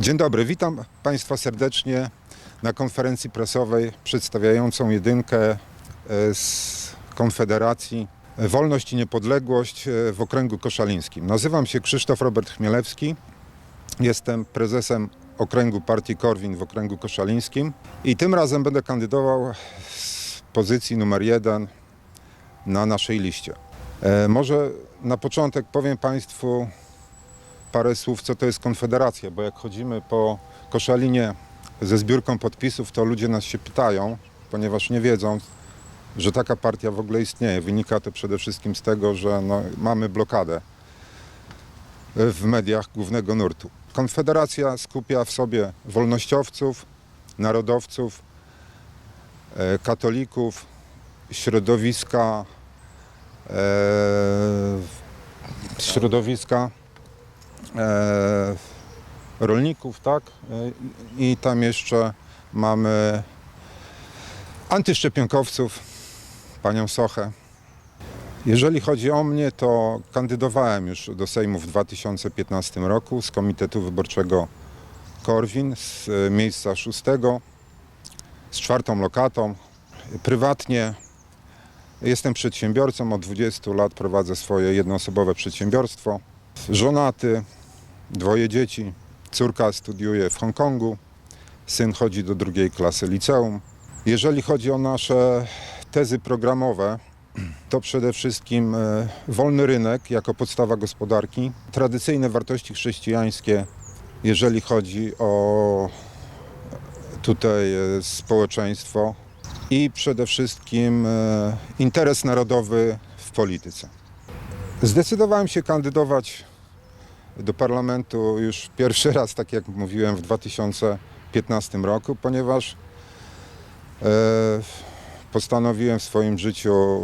Dzień dobry, witam Państwa serdecznie na konferencji prasowej przedstawiającą jedynkę e, z Konfederacji Wolność i Niepodległość e, w okręgu koszalińskim. Nazywam się Krzysztof Robert Chmielewski, jestem prezesem okręgu partii Korwin w okręgu koszalińskim i tym razem będę kandydował z pozycji numer jeden na naszej liście. E, Może na początek powiem Państwu parę słów, co to jest Konfederacja, bo jak chodzimy po Koszalinie ze zbiórką podpisów, to ludzie nas się pytają, ponieważ nie wiedzą, że taka partia w ogóle istnieje. Wynika to przede wszystkim z tego, że no, mamy blokadę w mediach głównego nurtu. Konfederacja skupia w sobie wolnościowców, narodowców, e, katolików, środowiska, e, środowiska rolników, tak? E, I tam jeszcze mamy antyszczepionkowców, panią Sochę. Jeżeli chodzi o mnie, to kandydowałem już do Sejmu w 2015 roku z Komitetu Wyborczego Korwin z e, miejsca szóstego, z czwartą lokatą, prywatnie. Jestem przedsiębiorcą, od 20 lat prowadzę swoje jednoosobowe przedsiębiorstwo. Żonaty, dwoje dzieci, córka studiuje w Hongkongu, syn chodzi do drugiej klasy liceum. Jeżeli chodzi o nasze tezy programowe, to przede wszystkim e, wolny rynek jako podstawa gospodarki, tradycyjne wartości chrześcijańskie, jeżeli chodzi o tutaj e, społeczeństwo i przede wszystkim e, interes narodowy w polityce. Zdecydowałem się kandydować do parlamentu już pierwszy raz, tak jak mówiłem, w 2015 roku, ponieważ e, postanowiłem w swoim życiu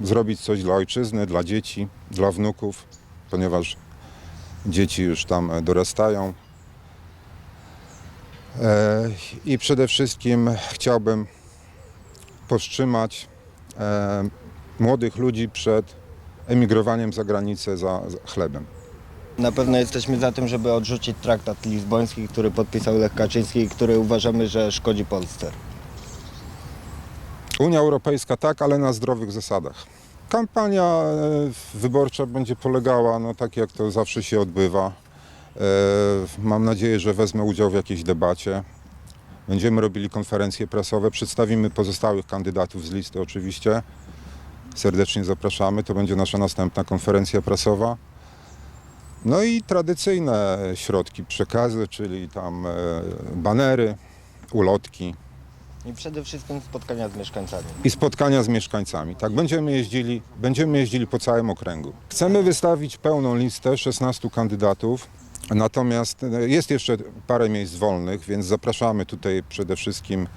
zrobić coś dla ojczyzny, dla dzieci, dla wnuków, ponieważ dzieci już tam e, dorastają. E, I przede wszystkim chciałbym powstrzymać e, młodych ludzi przed emigrowaniem za granicę za, za chlebem. Na pewno jesteśmy za tym, żeby odrzucić traktat lizboński, który podpisał Lech Kaczyński i który uważamy, że szkodzi Polsce. Unia Europejska tak, ale na zdrowych zasadach. Kampania e, wyborcza będzie polegała, no tak jak to zawsze się odbywa. E, Mam nadzieję, że wezmę udział w jakiejś debacie. Będziemy robili konferencje prasowe, przedstawimy pozostałych kandydatów z listy oczywiście. Serdecznie zapraszamy, to będzie nasza następna konferencja prasowa. No i tradycyjne środki przekazy, czyli tam e, banery, ulotki, I przede wszystkim spotkania z mieszkańcami. i spotkania z mieszkańcami. Tak, będziemy jeździli, będziemy jeździli po całym okręgu. Chcemy wystawić pełną listę 16 kandydatów. Natomiast e, jest jeszcze parę miejsc wolnych, więc zapraszamy tutaj przede wszystkim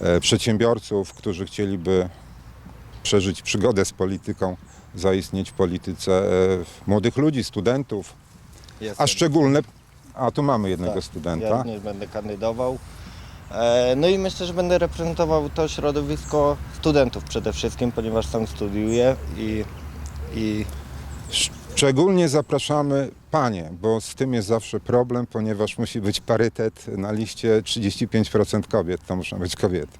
e, przedsiębiorców, którzy chcieliby przeżyć przygodę z polityką, zaistnieć w polityce, e, młodych ludzi, studentów, Jestem. a szczególne, a tu mamy jednego Tak, studenta. Ja również będę kandydował. E, No i myślę, że będę reprezentował to środowisko studentów przede wszystkim, ponieważ sam studiuję i, i Szczególnie zapraszamy panie, bo z tym jest zawsze problem, ponieważ musi być parytet na liście 35% kobiet, to muszą być kobiety.